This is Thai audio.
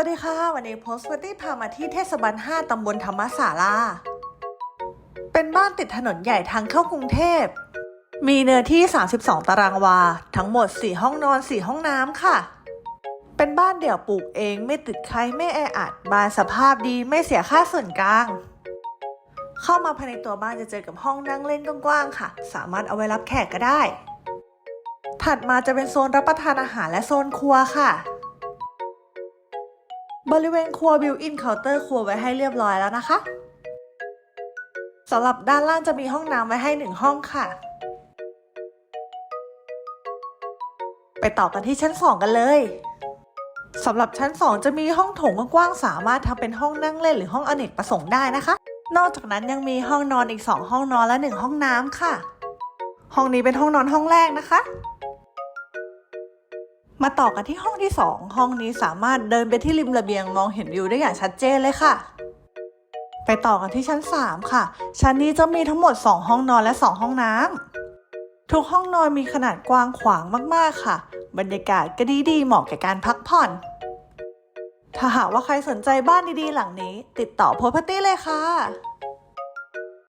วัสดีค่ะ วันนี้โพสต์ปาร์ตี้พามาที่เทศบาล 5 ตำบลธรรมศาลา เป็นบ้านติดถนนใหญ่ทางเข้ากรุงเทพ มีเนื้อที่ 32 ตารางวา ทั้งหมด 4 ห้องนอน 4 ห้องน้ำค่ะ เป็นบ้านเดี่ยวปลูกเองไม่ติดใครไม่แออัด บ้านสภาพดีไม่เสียค่าส่วนกลาง เข้ามาภายในตัวบ้านจะเจอกับห้องนั่งเล่นกว้างๆค่ะ สามารถเอาไว้รับแขกก็ได้ ถัดมาจะเป็นโซนรับประทานอาหารและโซนครัวค่ะ บริเวณครัวบิวอินเคาน์เตอร์ครัวไว้ให้เรียบร้อยแล้วนะคะสำหรับด้านล่างจะมีห้องน้ำไว้ให้หนึ่งห้องค่ะ ไปต่อกันที่ชั้น2กันเลยสำหรับชั้น2จะมีห้องโถงกว้างๆสามารถทำเป็นห้องนั่งเล่นหรือห้องอเนกประสงค์ได้นะคะ นอกจากนั้นยังมีห้องนอนอีก2ห้องนอนและ1ห้องน้ำค่ะ ห้องนี้เป็นห้องนอนห้องแรกนะคะ มาต่อกันที่ห้องที่ 2 ห้องนี้สามารถเดินไปที่ริมระเบียงมองเห็นวิวได้อย่างชัดเจนเลยค่ะ ไปต่อกันที่ชั้น 3 ค่ะ ชั้นนี้จะมีทั้งหมด 2 ห้องนอนและ 2 ห้องน้ำทุกห้องนอนมีขนาดกว้างขวางมากๆค่ะ บรรยากาศก็ดีดีๆเหมาะแก่การพักผ่อน ถ้าหากว่าใครสนใจบ้านดีๆ หลังนี้ ติดต่อโพสพัตตี้เลยค่ะ